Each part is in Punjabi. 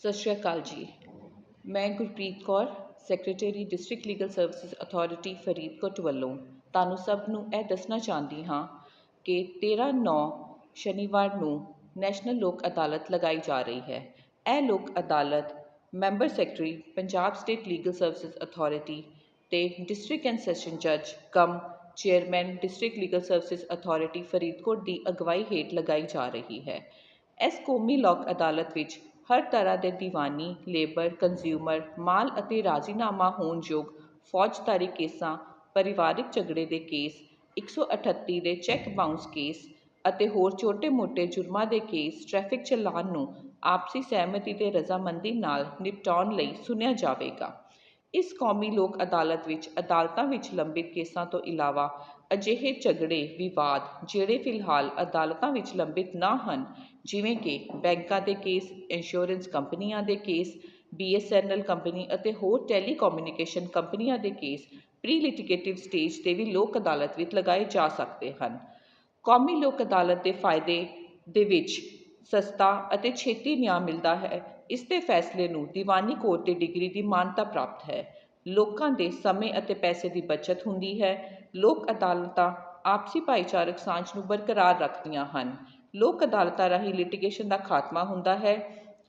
ਸਤਿ ਸ਼੍ਰੀ ਅਕਾਲ ਜੀ। ਮੈਂ Gurpreet Kaur secretary district legal services authority Faridkot ਵੱਲੋਂ ਤੁਹਾਨੂੰ ਸਭ ਨੂੰ ਇਹ ਦੱਸਣਾ ਚਾਹੁੰਦੀ ਹਾਂ ਕਿ 13 ਨੌ ਸ਼ਨੀਵਾਰ ਨੂੰ ਨੈਸ਼ਨਲ ਲੋਕ ਅਦਾਲਤ ਲਗਾਈ ਜਾ ਰਹੀ ਹੈ। ਇਹ ਲੋਕ ਅਦਾਲਤ member secretary, Punjab state legal services authority ਅਤੇ ਡਿਸਟ੍ਰਿਕਟ ਐਂਡ ਸੈਸ਼ਨ ਜੱਜ cum chairman district legal services authority Faridkot ਦੀ ਅਗਵਾਈ ਹੇਠ ਲਗਾਈ ਜਾ ਰਹੀ ਹੈ। ਇਸ ਕੌਮੀ ਲੋਕ ਅਦਾਲਤ ਵਿੱਚ ਹਰ ਤਰ੍ਹਾਂ ਦੇ ਦੀਵਾਨੀ, ਲੇਬਰ ਕੰਜ਼ਿਊਮਰ ਮਾਲ ਅਤੇ ਰਾਜ਼ੀਨਾਮਾ ਹੋਣਯੋਗ ਫੌਜਦਾਰੀ ਕੇਸਾਂ, ਪਰਿਵਾਰਕ ਝਗੜੇ ਦੇ ਕੇਸ 138 ਦੇ ਚੈੱਕ ਬਾਊਂਸ ਕੇਸ ਅਤੇ ਹੋਰ ਛੋਟੇ-ਮੋਟੇ ਜੁਰਮਾਂ ਦੇ ਕੇਸ ਟ੍ਰੈਫਿਕ ਚਲਾਨ ਨੂੰ ਆਪਸੀ ਸਹਿਮਤੀ ਤੇ ਰਜ਼ਾਮੰਦੀ ਨਾਲ ਨਿਪਟਾਉਣ ਲਈ ਸੁਣਿਆ ਜਾਵੇਗਾ। ਇਸ ਕੌਮੀ ਲੋਕ ਅਦਾਲਤ ਵਿੱਚ ਅਦਾਲਤਾਂ ਵਿੱਚ ਲੰਬਿਤ ਕੇਸਾਂ ਤੋਂ ਇਲਾਵਾ ਅਜਿਹੇ ਝਗੜੇ, ਵਿਵਾਦ ਜਿਹੜੇ ਫਿਲਹਾਲ ਅਦਾਲਤਾਂ ਵਿੱਚ ਲੰਬਿਤ ਨਾ ਹਨ, ਜਿਵੇਂ ਕਿ ਬੈਂਕਾਂ ਦੇ ਕੇਸ, ਇੰਸ਼ੋਰੈਂਸ ਕੰਪਨੀਆਂ ਦੇ ਕੇਸ ਬੀਐਸਐਨਐਲ ਕੰਪਨੀ ਅਤੇ ਹੋਰ ਟੈਲੀਕਮਿਊਨੀਕੇਸ਼ਨ ਕੰਪਨੀਆਂ ਦੇ ਕੇਸ ਪ੍ਰੀ ਲਿਟੀਗੇਟਿਵ ਸਟੇਜ ਤੇ ਵੀ ਲੋਕ ਅਦਾਲਤ ਵਿੱਚ ਲਗਾਏ ਜਾ ਸਕਦੇ ਹਨ। ਕੌਮੀ ਲੋਕ ਅਦਾਲਤ ਦੇ ਫਾਇਦੇ ਦੇ ਵਿੱਚ ਸਸਤਾ ਅਤੇ ਛੇਤੀ ਨਿਆਂ ਮਿਲਦਾ ਹੈ। ਇਸ ਦੇ ਫੈਸਲੇ ਨੂੰ ਦੀਵਾਨੀ ਕੋਰਟ ਦੀ ਡਿਗਰੀ ਦੀ ਮਾਨਤਾ ਪ੍ਰਾਪਤ ਹੈ। ਲੋਕਾਂ ਦੇ ਸਮੇਂ ਅਤੇ ਪੈਸੇ ਦੀ ਬੱਚਤ ਹੁੰਦੀ ਹੈ। ਲੋਕ ਅਦਾਲਤਾਂ ਆਪਸੀ ਭਾਈਚਾਰਕ ਸਾਂਝ ਨੂੰ ਬਰਕਰਾਰ ਰੱਖਦੀਆਂ ਹਨ। ਲੋਕ ਅਦਾਲਤਾਂ ਰਾਹੀਂ ਲਿਟੀਗੇਸ਼ਨ ਦਾ ਖਾਤਮਾ ਹੁੰਦਾ ਹੈ।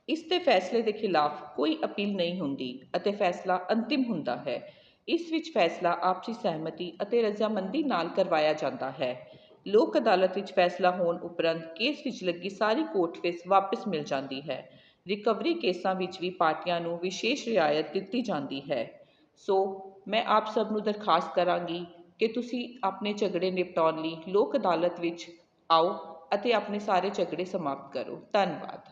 ਇਸ ਦੇ ਫੈਸਲੇ ਦੇ ਖਿਲਾਫ ਕੋਈ ਅਪੀਲ ਨਹੀਂ ਹੁੰਦੀ ਅਤੇ ਫੈਸਲਾ ਅੰਤਿਮ ਹੁੰਦਾ ਹੈ। ਇਸ ਵਿੱਚ ਫੈਸਲਾ ਆਪਸੀ ਸਹਿਮਤੀ ਅਤੇ ਰਜ਼ਾਮੰਦੀ ਨਾਲ ਕਰਵਾਇਆ ਜਾਂਦਾ ਹੈ। ਲੋਕ ਅਦਾਲਤ ਵਿੱਚ ਫੈਸਲਾ ਹੋਣ ਉਪਰੰਤ ਕੇਸ ਵਿੱਚ ਲੱਗੀ ਸਾਰੀ ਕੋਰਟ ਫੀਸ ਵਾਪਸ ਮਿਲ ਜਾਂਦੀ ਹੈ। ਰਿਕਵਰੀ ਕੇਸਾਂ ਵਿੱਚ ਵੀ ਪਾਰਟੀਆਂ ਨੂੰ ਵਿਸ਼ੇਸ਼ ਰਿਆਇਤ ਦਿੱਤੀ ਜਾਂਦੀ ਹੈ। ਸੋ ਮੈਂ ਆਪ ਸਭ ਨੂੰ ਦਰਖਾਸਤ ਕਰਾਂਗੀ ਕਿ ਤੁਸੀਂ ਆਪਣੇ ਝਗੜੇ ਨਿਪਟਾਉਣ ਲਈ ਲੋਕ ਅਦਾਲਤ ਵਿੱਚ ਆਓ ਅਤੇ ਆਪਣੇ ਸਾਰੇ ਝਗੜੇ ਸਮਾਪਤ ਕਰੋ। ਧੰਨਵਾਦ।